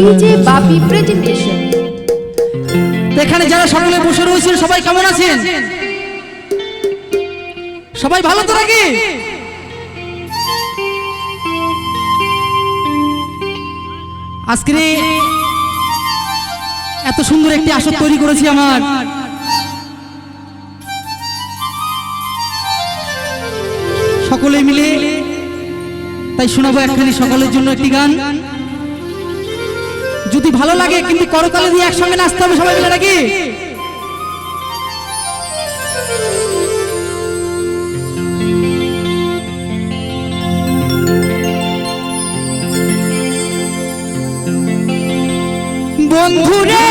DJ বাপি presentation এখানে যারা সকলে বসে রয়েছেন, সবাই কেমন আছেন? সবাই ভালো তো নাকি? আজকে এত সুন্দর একটি আসর তৈরি করেছি আমার। সকলে মিলে, তাই শোনাবো একখানি সকলের জন্য একটি গান। যদি ভালো লাগে কিন্তু করতালে দিয়ে একসঙ্গে নাচতে হবে সবাই মিলে নাকি? বন্ধুরে!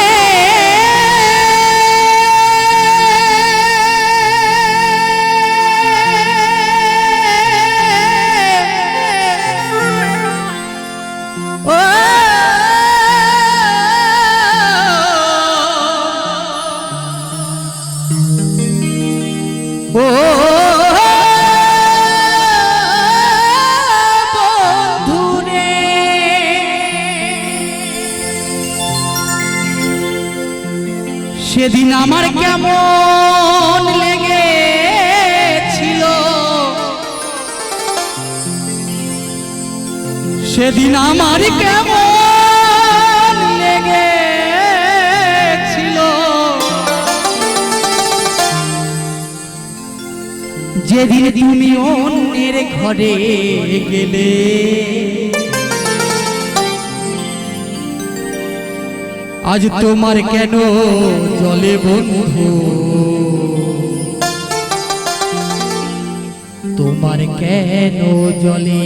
সেদিন আমার কেমন লেগেছিল? সেদিন আমার কেমন লেগেছিল? যেদিন তুমি অন্যের ঘরে গেলে আজ তোমার কেন জলে বন্ধু? তোমার কেন জলে?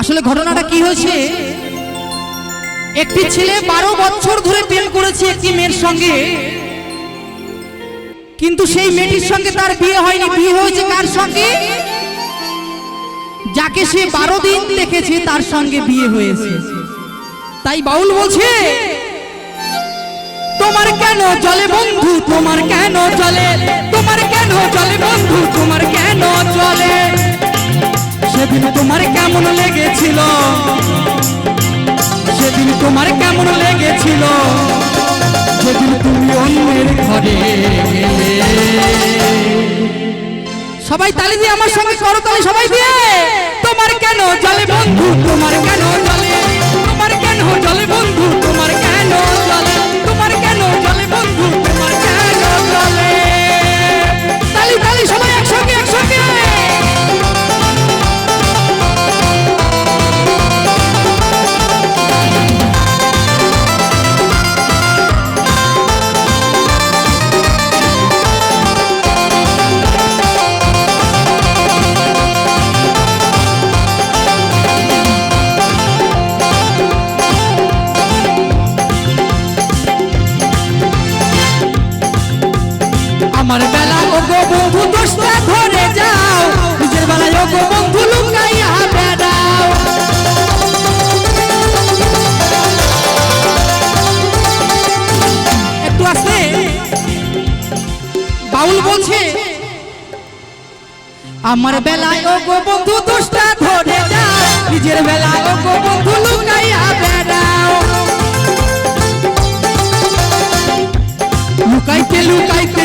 আসলে ঘটনাটা কি হয়েছে? একটি ছেলে বারো বছর ধরে প্রেম করেছে একটি মেয়ের সঙ্গে। কিন্তু সেই মেয়েটির সঙ্গে তার বিয়ে হয়নি। বিয়ে হয়েছে কার সঙ্গে? যাকে সে বারো দিন দেখেছে তার সঙ্গে বিয়ে হয়েছে। তাই বাউল বলছে, তোমার কেন চলে বন্ধু, তোমার কেন চলে তোমার কেন চলে বন্ধু, তোমার কেন জলে? সেদিন তোমার কেমন লেগেছিল? সেদিন তোমার কেমন লেগেছিল? সেদিন তুমি অন্যের ঘরে সবাই তালি দিয়ে আমার সঙ্গে করো তালি, সবাই দিয়ে। তোমার কেন জলে বন্ধু, তোমার কেন জলে তোমার কেন জলে বন্ধু আমার বেলা ও গো বন্ধু দোষটা ধরে যাও। নিজের বেলায় ও গো বন্ধু লুকাইয়া বেড়াও। একটু আসতে। বাউল বলছে, আমার বেলায় ও গো বন্ধু দোষটা ধরে যাও। নিজের বেলায় ও গো বন্ধু লুকাইয়া বেড়াও। লুকাইতে লুকাইতে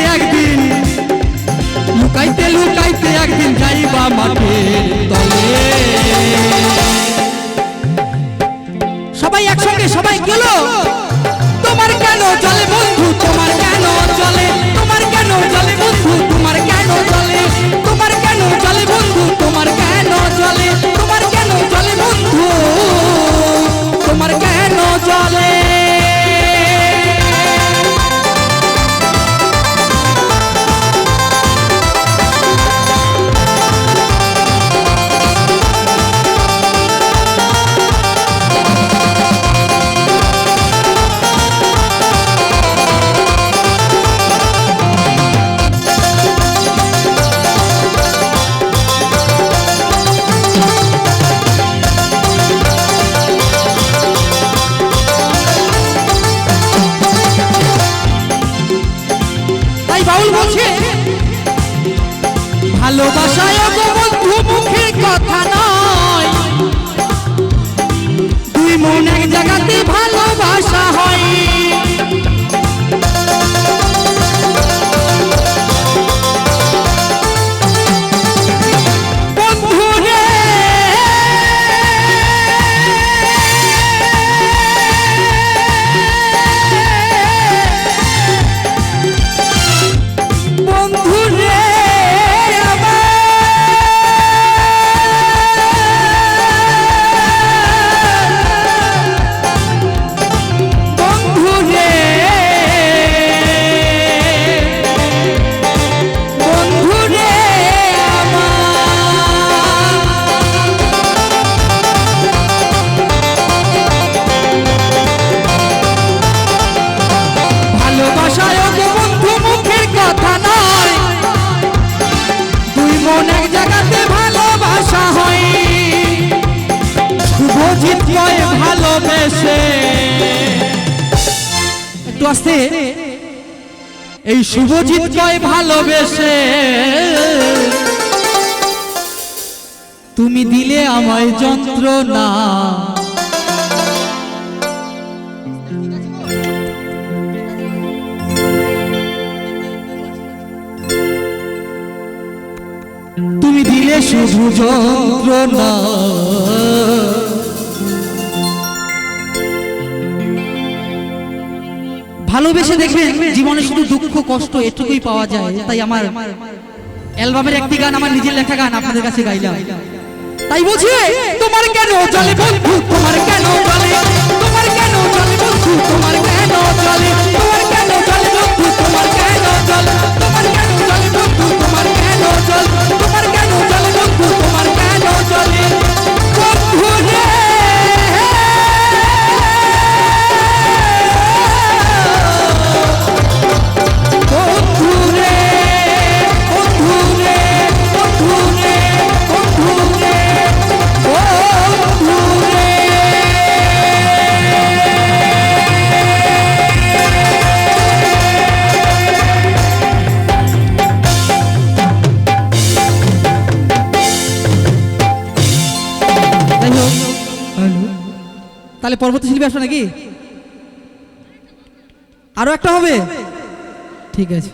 একটু আসতে। এই শুভজিৎ কয় ভালোবেসে। তুমি দিলে আমায় যন্ত্রণা। তুমি দিলে শুধু যন্ত্রণা। ভালোবেসে দেখবেন জীবনে শুধু দুঃখ কষ্ট এটুকুই পাওয়া যায়। তাই আমার অ্যালবামের একটি গান আমার নিজের লেখা গান আপনাদের কাছে গাইলাম। তাই বলছি তোমার কেন চলে বন্ধু? তোমার কেন চলে তোমার কেন চলে বন্ধু? তোমার কেন চলে তোমার কেন চলে তাহলে পরবর্তী শিল্পী আসবে নাকি? আরও একটা হবে? ঠিক আছে।